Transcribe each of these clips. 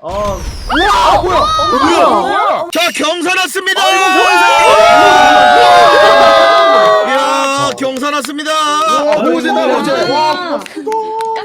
아, 우와, 뭐야? 뭐야? 자 경사 났습니다. 야 경사 났습니다. 아, 모제다, 모제. 와,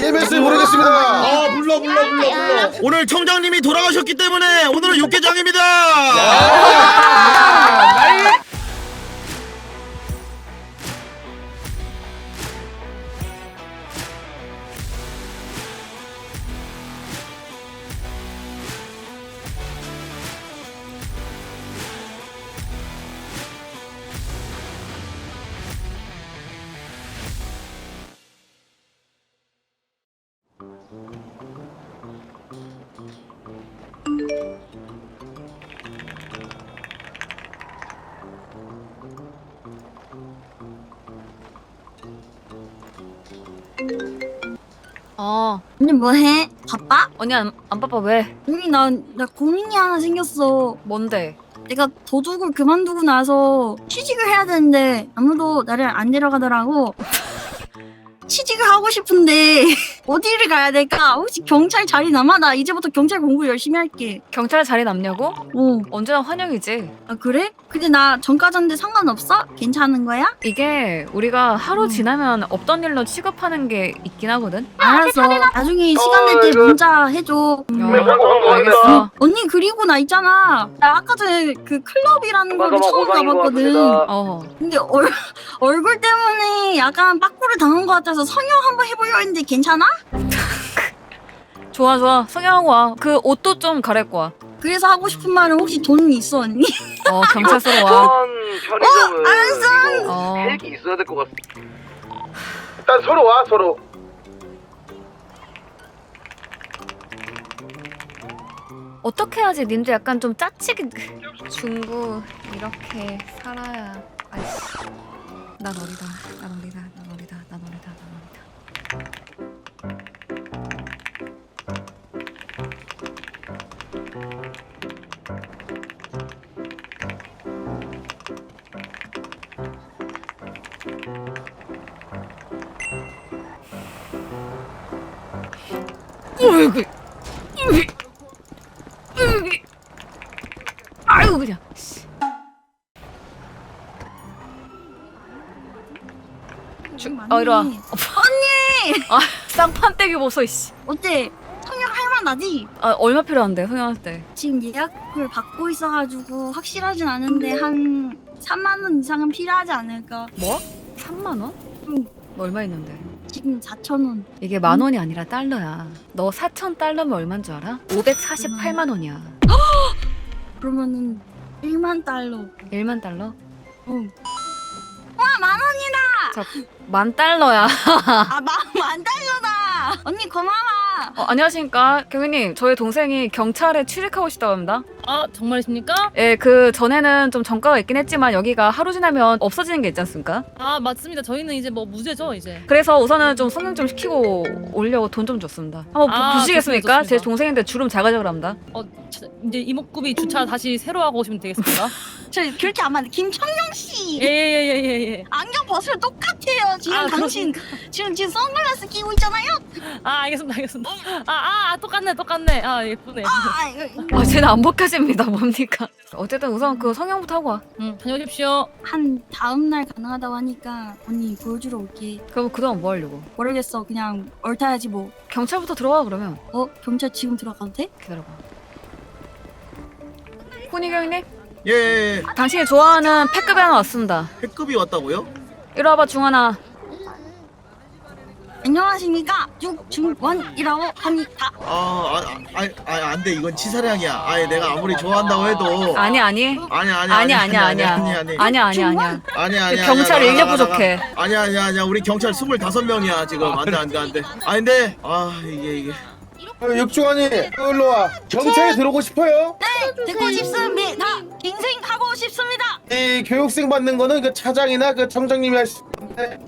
예매스 모르겠습니다. 아 불러 불러 불러 불러. 오늘 청장님이 돌아가셨기 때문에 오늘은 육개장입니다. 어 언니 뭐해? 바빠? 언니 안, 안 바빠 왜? 언니 나, 나 고민이 하나 생겼어 뭔데? 내가 도둑을 그만두고 나서 취직을 해야 되는데 아무도 나를 안 데려가더라고 취직을 하고 싶은데 어디를 가야 될까? 혹시 경찰 자리 남아? 나 이제부터 경찰 공부 열심히 할게 경찰 자리 남냐고? 어, 언제나 환영이지 아 그래? 근데 나 전과자인데 상관없어? 괜찮은 거야? 이게 우리가 하루 음. 지나면 없던 일로 취급하는 게 있긴 하거든 알았어 나중에 시간 될때 문자 해줘 음. 야, 알겠어 언니 그리고 나 있잖아 나 아까 전에 그 클럽이라는 걸 처음 가봤거든 어 근데 얼, 얼굴 때문에 약간 빠꾸를 당한 것 같아서 성형 한번 해보려 했는데 괜찮아? 좋아 좋아 성형하고 와 그 옷도 좀 갈아입고 와어 그래서 하고 싶은 말은 혹시 돈 있어 언니? 경찰서로 와 이런 편의점은 알았어. 어. 헬기 있어야 될 것 같아. 일단 서로 와 서로. 어떻게 하지? 님들 약간 좀 짜치기 중구 이렇게 살아야 아이씨 난 어리다 난 어리다 난 어리다 어이구 아유 그냥 주, 어 이리 와 언니 아, 쌍판떼기 보소 이씨 어때? 성형 할만하지? 아 얼마 필요한데 흥행할 때 지금 예약을 받고 있어가지고 확실하진 않은데 한 3만 원 이상은 필요하지 않을까? 뭐? 3만 원? 응. 너 얼마 있는데? 지금 4천 원. 이게 만 원이 아니라 달러야 너 4천 달러면 얼만 줄 알아? 548만 원이야 그러면은 1만 달러. 1만 달러? 응. 와, 만 원이다! 만 달러야 아, 만, 만 달러다! 언니 고마워! 어, 안녕하십니까 경위님 저희 동생이 경찰에 취직하고 싶다고 합니다 아 정말이십니까? 예, 그 전에는 좀 정가가 있긴 했지만 여기가 하루 지나면 없어지는 게 있지 않습니까? 아 맞습니다. 저희는 이제 뭐 무죄죠 이제. 그래서 우선은 좀 성능 좀 시키고 오려고 돈 좀 줬습니다. 한번 보- 아, 보시겠습니까? 좋습니다, 제. 동생인데 주름 잘 가져가라 합니다. 어 자, 이제 이목구비 주차 다시 새로 하고 오시면 되겠습니다. 저 그렇게 안 맞네. 김청룡씨! 예예예 예 예, 예. 안경 벗으면 똑같아요. 지금 아, 당신 지금 지금 선글라스 끼고 있잖아요. 아 알겠습니다 알겠습니다. 아아 아, 똑같네 똑같네. 아 예쁘네. 아, 이거- 아, 쟤는 안 벗겨 집니다. 뭡니까? 어쨌든 우선 그 성형부터 하고 와. 음 다녀오십시오. 한 다음 날 가능하다고 하니까 언니 보여주러 올게. 그럼 그동안 뭐 하려고? 모르겠어. 그냥 얼타야지 뭐. 경찰부터 들어와 그러면. 어 경찰 지금 들어가도 돼? 기다려봐. 훈이 경님, 예, 예. 당신이 좋아하는 패급이 하나 왔습니다. 패급이 왔다고요? 이리 와봐 중하나. 안녕하십니까 육중원이라고 합니다. 아, 아, 아, 아, 안 돼. 이건 치사량이야. 아예 내가 아무리 좋아한다고 해도 아니 아니. 아니 아니 아니 아니. 아니 아니 아니 아니. 아니 아니 그 경찰 인력 부족해. 아니 아니 아니 우리 경찰 25명이야 지금 안 돼 안 돼 안 돼 아 근데 아 이게 이게 어, 육중환이 일로 와. 경찰에 들어오고 싶어요? 듣고 싶습니다. 인생 하고 싶습니다. 이 교육생 받는 거는 그 차장이나 그 청장님이 할 수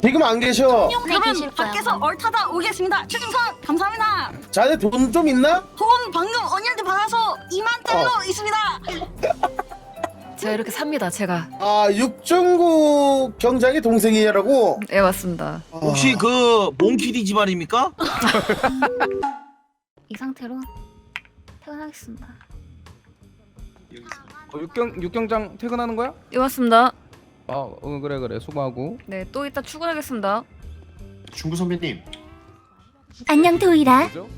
지금 안 계셔. 그러면 밖에서 얼타다 오겠습니다. 추진선 감사합니다. 자네 돈 좀 있나? 돈 방금 언니한테 받아서 2만 달러 있습니다. 제가 이렇게 삽니다. 제가. 아 육중구 경장의 동생이라고. 예 맞습니다. 혹시 그 몽키디 집안입니까? 이 상태로 퇴근하겠습니다. 어, 육경 육경장 퇴근하는 거야? 예 맞습니다. 아, 어, 그래 그래 수고하고. 네 또 이따 출근하겠습니다. 중구 선배님 안녕 도일아. 그죠?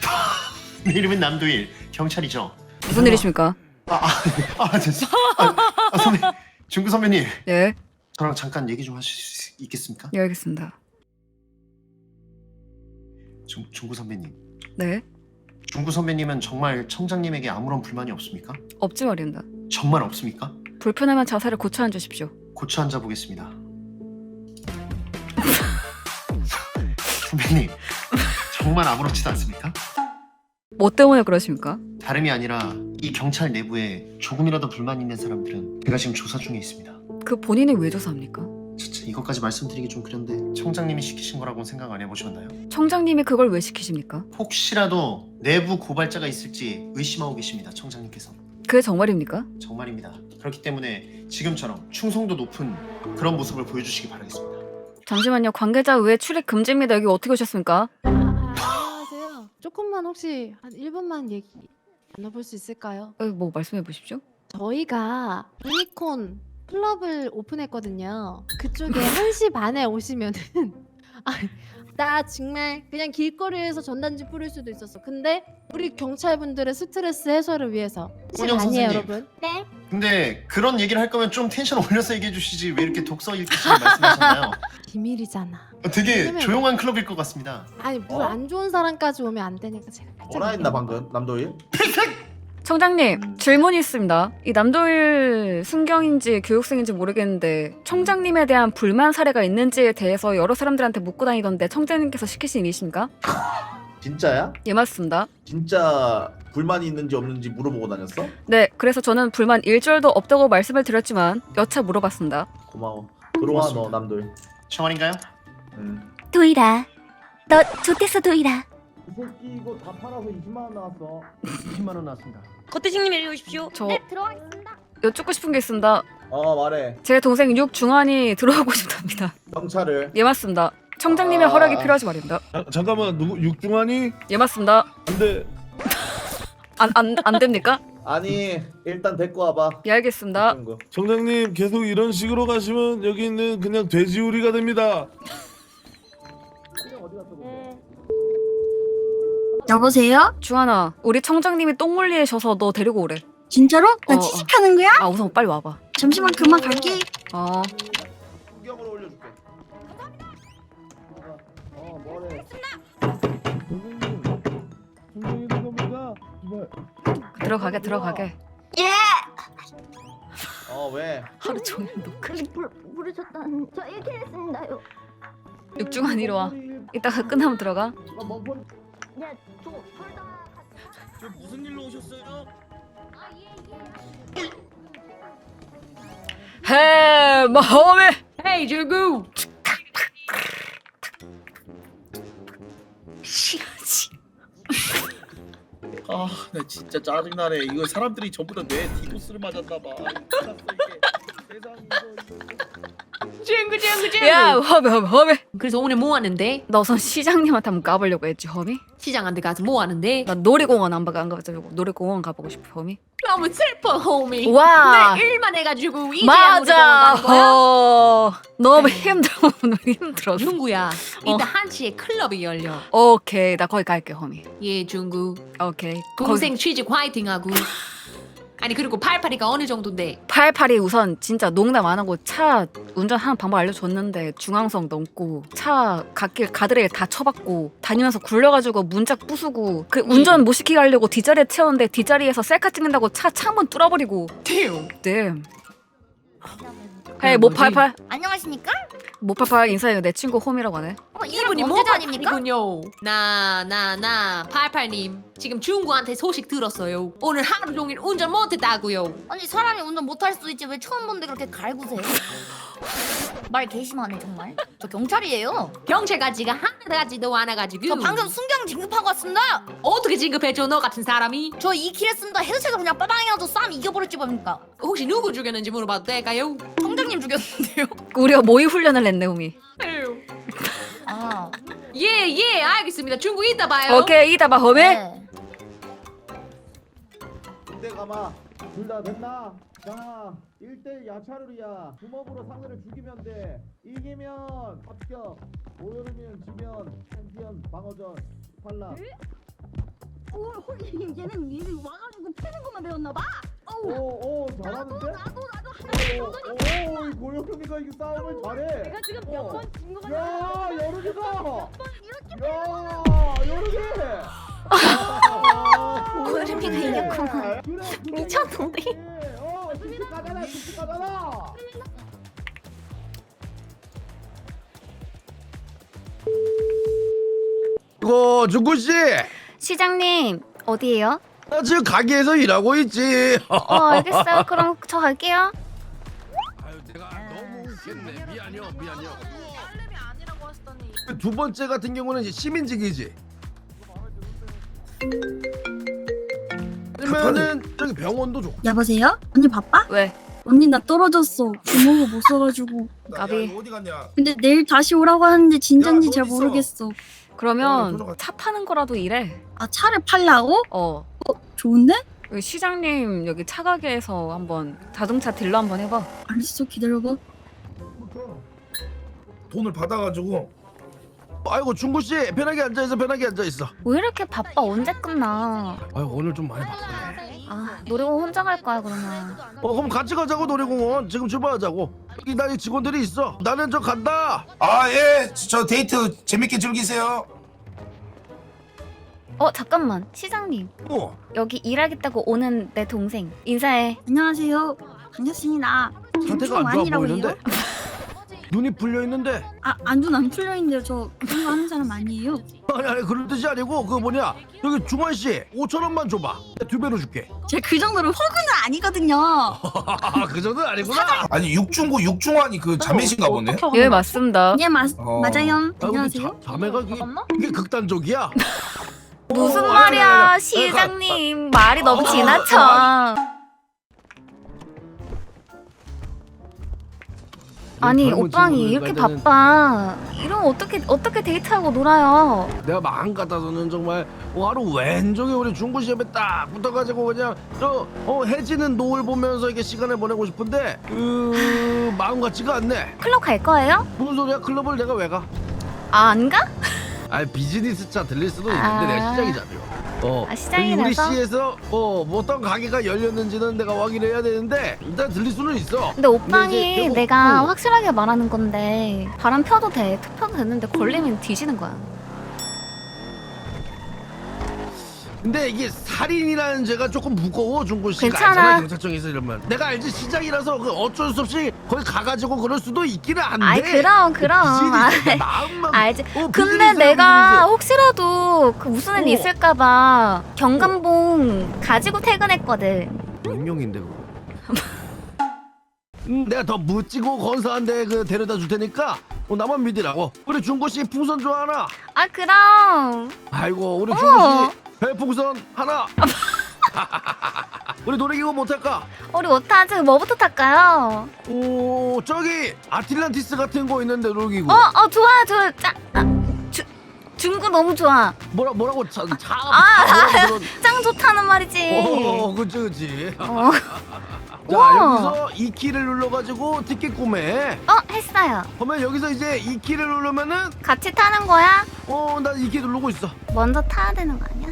내 이름은 남도일 경찰이죠 무슨 일이십니까? 아 됐어 아, 아 선배 중구 선배님 네, 저랑 잠깐 얘기 좀 하실 수 있겠습니까? 예 알겠습니다. 중, 중구 선배님 네, 중구 선배님은 정말 청장님에게 아무런 불만이 없습니까? 없지 말입니다. 정말 없습니까? 불편하면 자세를 고쳐 앉으십시오. 고쳐 앉아 보겠습니다 선배님 정말 아무렇지도 않습니까? 뭐 때문에 그러십니까? 다름이 아니라 이 경찰 내부에 조금이라도 불만 있는 사람들은 제가 지금 조사 중에 있습니다 그 본인이 왜 조사합니까? 진짜 이것까지 말씀드리기 좀 그런데 청장님이 시키신 거라고는 생각 안 해보셨나요? 청장님이 그걸 왜 시키십니까? 혹시라도 내부 고발자가 있을지 의심하고 계십니다 청장님께서 그게 정말입니까? 정말입니다 그렇기 때문에 지금처럼 충성도 높은 그런 모습을 보여주시기 바라겠습니다 잠시만요. 관계자 외 출입 금지입니다. 여기 어떻게 오셨습니까? 아, 안녕하세요. 조금만 혹시 한 1분만 얘기 나눠볼 수 있을까요? 어, 뭐 말씀해 보십시오. 저희가 유니콘 클럽을 오픈했거든요. 그쪽에 1시 반에 오시면은 아, 나 정말 그냥 길거리에서 전단지 뿌릴 수도 있었어. 근데 우리 경찰분들의 스트레스 해소를 위해서 1시 운영 선생님. 여러분. 네. 근데 그런 얘기를 할 거면 좀 텐션 올려서 얘기해 주시지 왜 이렇게 독서 읽기처럼 말씀하셨나요? 비밀이잖아. 되게 왜냐면- 조용한 클럽일 것 같습니다 아니 물 안 좋은 사람까지 오면 안 되니까 제가 뭐라 했나 방금 남도일? 청장님 질문이 있습니다. 이 남도일 순경인지 교육생인지 모르겠는데 청장님에 대한 불만 사례가 있는지에 대해서 여러 사람들한테 묻고 다니던데 청장님께서 시키신 일이십니까? 진짜야? 예 맞습니다. 진짜 불만이 있는지 없는지 물어보고 다녔어? 네 그래서 저는 불만 일절도 없다고 말씀을 드렸지만 여차 물어봤습니다. 고마워. 들어와 너 고맙습니다. 남도일. 청원인가요? 응. 도일아. 너 좋댔어 도일아. 이 새끼 이거 다 팔아서 20만 원 나왔어. 20만 원 나왔습니다 거태식님 이리 오십시오. 저 들어가겠습니다. 여쭙고 싶은 게 있습니다. 어 말해. 제 동생 육중환이 들어오고 싶답니다. 경찰을. 예 맞습니다. 청장님의 아. 허락이 필요하지 말입니다. 아, 잠깐만 누구 육중환이 예 맞습니다. 안돼 안안 안 됩니까? 아니 일단 데리고 와봐. 예 알겠습니다. 친구. 청장님 계속 이런 식으로 가시면 여기는 그냥 돼지우리가 됩니다. 여보세요? 주환아, 우리 청장님이 똥 물리셔서 너 데리고 오래. 진짜로? 나 어, 어. 취직하는 거야? 아 우선 빨리 와봐. 잠시만 그만 갈게. 어. 구경으로 올려줄게. 어 뭐래? 들어가게 들어가게. 어 왜? 하루 종일 노크. 불 부르셨다는 저 이렇게 했습니다요. 육중한 이리 와. 이따가 끝나면 들어가. 야, 저 둘 다. 저 무슨 일로 오셨어요? 헤, 마음에. 헤이 줄구. 아나 진짜 짜증나네 이거 사람들이 전부 다뇌 디도스를 맞았나 봐 이게 세상이 이거 찡구 찡구 찡구. 야, 허메 허메 허메. 그래서 오늘 뭐 하는데? 나 우선 시장님한테 한번 가보려고 했지, 허미. 시장한테 가서 뭐 하는데? 나 놀이공원 안 가안 가보려고. 놀이공원 가보고 싶어, 허미. 너무 슬퍼 호미. 와. 내 일만 해가지고 이제 맞아. 어, 너무 힘들어. 너무 힘들었어. 중구야. 어. 이따 한시에 클럽이 열려. 오케이, 나 거기 갈게, 허미. 예 중구. 오케이. 동생 취직 화이팅하고. 아니 그리고 팔팔이가 어느 정도인데? 팔팔이 우선 진짜 농담 안 하고 차 운전하는 방법 알려줬는데 중앙선 넘고 차 갓길 가드레일 다 쳐박고 다니면서 굴려가지고 문짝 부수고 그 운전 못 시키게 하려고 뒷자리에 태웠는데 뒷자리에서 셀카 찍는다고 차 창문 뚫어버리고 태우. 네. 헤이 모팔팔 안녕하십니까? 모팔팔 인사해요 내 친구 홈이라고 하네 어, 이분이 뭐 아닙니까?군요. 나나나 팔팔님 지금 중구한테 소식 들었어요. 오늘 하루 종일 운전 못했다고요. 아니 사람이 운전 못할 수도 있지 왜 처음 본데 그렇게 갈구세요? 말 개심하네 정말. 저 경찰이에요. 경찰 가지가 하나가지도 않아가지고. 저 방금 순경 진급하고 왔습니다. 어떻게 진급해줘 너 같은 사람이? 저 2킬 했습니다. 헤드셋으로 그냥 빠방해가지고 싸움 이겨버렸지 뭡니까? 혹시 누구 죽였는지 물어봐도 될까요? 청장님 죽였는데요. 우리가 모의 훈련을 했네 에휴. 아, 예, 예, 알겠습니다. 중국 이따 봐요. 오케이 이따 봐 홈이 네. 잠깐만 둘다 됐나? 자 1대 야차룰이야 주먹으로 상대를 죽이면 돼 이기면 합격 오열이면 지면 챔피언 방어전 탈락 오, 홀 얘는 얘는 와가지고 패는 것만 배웠나 봐. 어우, 오오 잘하는데? 나도 나도 오 오 고열이가 이 싸움을 잘해 내가 지금 어. 몇번 진 거야? 야 여름이가 이렇게 야 여름이 고열이가 이겼구나. 미쳤는데? 어 쑥쑥 가잖아 가잖아 이거 중구 씨, 시장님 어디에요? 나 지금 가게에서 일하고 있지. 어 알겠어요. 그럼 저 갈게요. 아유, 내가 너무 웃겼네. 미안해요, 미안해요. 두 번째 같은 경우는 이제 시민직이지. 아니면은 저기 병원도 좋고. 여보세요? 언니 바빠? 왜? 언니 나 떨어졌어. 주먹을 못 써가지고. 까비. 어디 갔냐? 근데 내일 다시 오라고 하는데 진짠지 야, 잘 어디 있어? 모르겠어. 어, 그러면 들어가. 차 파는 거라도 일해. 아 차를 팔라고? 어. 좋은데? 여기 시장님 여기 차 가게에서 한번 자동차 딜러 한번 해봐. 알았어 기다려봐. 돈을 받아가지고 아이고 중구 씨 편하게 앉아 있어, 편하게 앉아 있어. 왜 이렇게 바빠? 언제 끝나? 아이고 오늘 좀 많이 바쁘네. 아 놀이공원 혼자 갈 거야 그러면. 어 그럼 같이 가자고 놀이공원 지금 출발하자고. 여기 나이 직원들이 있어. 나는 저 간다. 아 예 저 데이트 재밌게 즐기세요 어 잠깐만 시장님 어. 여기 일하겠다고 오는 내 동생 인사해. 안녕하세요. 반갑습니다. 상태가 안 좋아 보이는데. 눈이 풀려 있는데. 아, 안 눈 안 풀려 있는데요. 저 그런 거 하는 사람 아니에요. 아니 아니 그런 뜻이 아니고 그 뭐냐 여기 중환 씨 5천 원만 줘봐. 내가 두 배로 줄게. 제가 그 정도로 호구는 아니거든요. 그 정도는 아니구나. 아니 육중구 육중환이 그 자매신가 보네 예 맞습니다. 예, 맞, 어. 맞아요. 아, 안녕하세요. 자, 자매가 이게, 이게 극단적이야. 무슨 어, 말이야 아니, 아니, 아니. 시장님 말이 너무 어, 지나쳐. 아니 젊은 오빵이 친구들 이렇게 때는 바빠. 이러면 어떻게 어떻게 데이트하고 놀아요? 내가 마음 같아서는 정말 어, 하루 왼종일 우리 중구 씨 옆에 딱 붙어가지고 그냥 저 어, 해지는 노을 보면서 이게 시간을 보내고 싶은데 그 마음 같지가 않네. 클럽 갈 거예요? 무슨 소리야? 클럽을 내가 왜 가? 아 안 가? 아 비즈니스 차 들릴 수도 있는데 아. 내가 시장이잖아요. 어, 아, 시장이라서? 우리 시에서 어, 뭐 어떤 가게가 열렸는지는 내가 확인해야 되는데 일단 들릴 수는 있어. 근데 오빵이 결국- 내가 어. 확실하게 말하는 건데 바람 펴도 돼 투표도 됐는데 걸리면 뒤지는 거야. 근데 이게 살인이라는 죄가 조금 무거워 중구 씨가 괜찮아. 알잖아 경찰청에서 이러면 내가 알지 시장이라서 그 어쩔 수 없이 거기 가가지고 그럴 수도 있기는 한데 아이 그럼 그럼 아, 비즈니스 마음만 알지. 어, 근데 비즈니스야, 내가 비즈니스. 혹시라도 그 무슨 일 어. 있을까봐 경감봉 가지고 퇴근했거든. 익명인데 그거 음, 내가 더 멋지고 건사한데 그 데려다 줄 테니까 어, 나만 믿으라고 우리 중구 씨 풍선 좋아하나 아 그럼 아이고 우리 어. 중구 씨 별풍선 하나 우리 놀이기구 못할까 우리 못하지 뭐부터 탈까요? 오 저기 아틀란티스 같은 거 있는데 놀이기구 어 어 좋아요 좋아요. 짜, 아, 주, 중구 너무 좋아. 뭐라 뭐라고 차, 차 아, 차 뭐라고 짱 좋다는 말이지. 어 그치 그치 어, 자 우와. 여기서 이 키를 눌러가지고 티켓 구매 어 했어요. 그러면 여기서 이제 이 키를 누르면은 같이 타는 거야? 어난 이키 누르고 있어 먼저 타야 되는 거 아니야?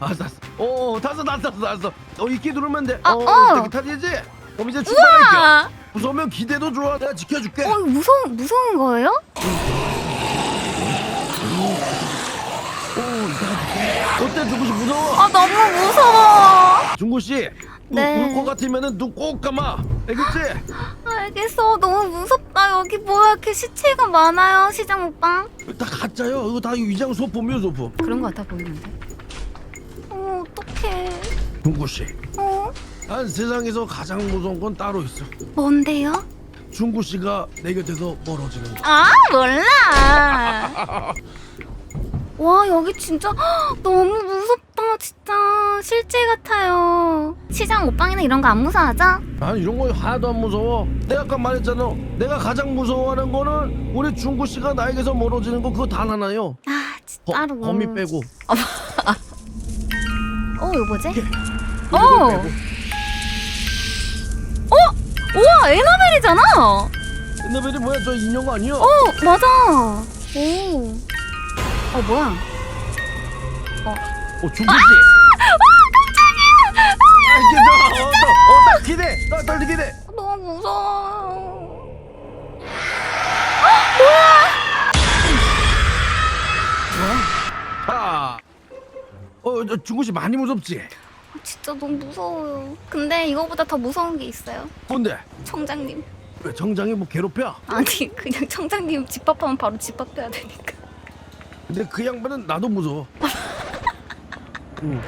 알았어 알았어 어 탔어 탔어 탔어 어이 키 누르면 돼 어, 어, 어. 이렇게 타지지 그럼 이제 출발할게 우와. 무서우면 기대도 좋아 내가 지켜줄게 어 무서운 무서운 거예요? 어때 중구씨 무서워 아 너무 무서워. 중구씨 네. 울것 같으면은 눈 꼭 감아 알겠지? 알겠어. 너무 무섭다. 여기 뭐야 이렇게 시체가 많아요, 시장 오빠. 다 가짜요 이거 다 위장 소품이요 소품 그런 거 같아 보이는데. 어 어떡해. 중구씨 어 난 세상에서 가장 무서운 건 따로 있어 뭔데요? 중구 씨가 내 곁에서 멀어지는 거 아 몰라. 와 여기 진짜 헉, 너무 무섭다 진짜 실제 같아요. 시장 오빵이는 이런 거 안 무서워하죠? 난 이런 거 하나도 안 무서워. 내가 아까 말했잖아. 내가 가장 무서워하는 거는 우리 중구 씨가 나에게서 멀어지는 거 그거 단 하나요. 아 거, 진짜로. 거미 빼고. 어 이거 뭐지? 어! 이거 어? 우와 에나벨이잖아! 에나벨이 뭐야 저 인형 아니야? 어 맞아 오. 어 뭐야 어 중구 씨. 아 깜짝이야. 아 이게 저어나 기대 나 떨리 기대. 너무 무서워 아. 어저 중구 씨 많이 무섭지? 아, 진짜 너무 무서워요 근데 이거보다 더 무서운 게 있어요 뭔데? 청장님 왜 정장이 뭐 괴롭혀? 아니 그냥 청장님 집합하면 바로 집합해야 되니까 근데 그 양반은 나도 무서워. 응.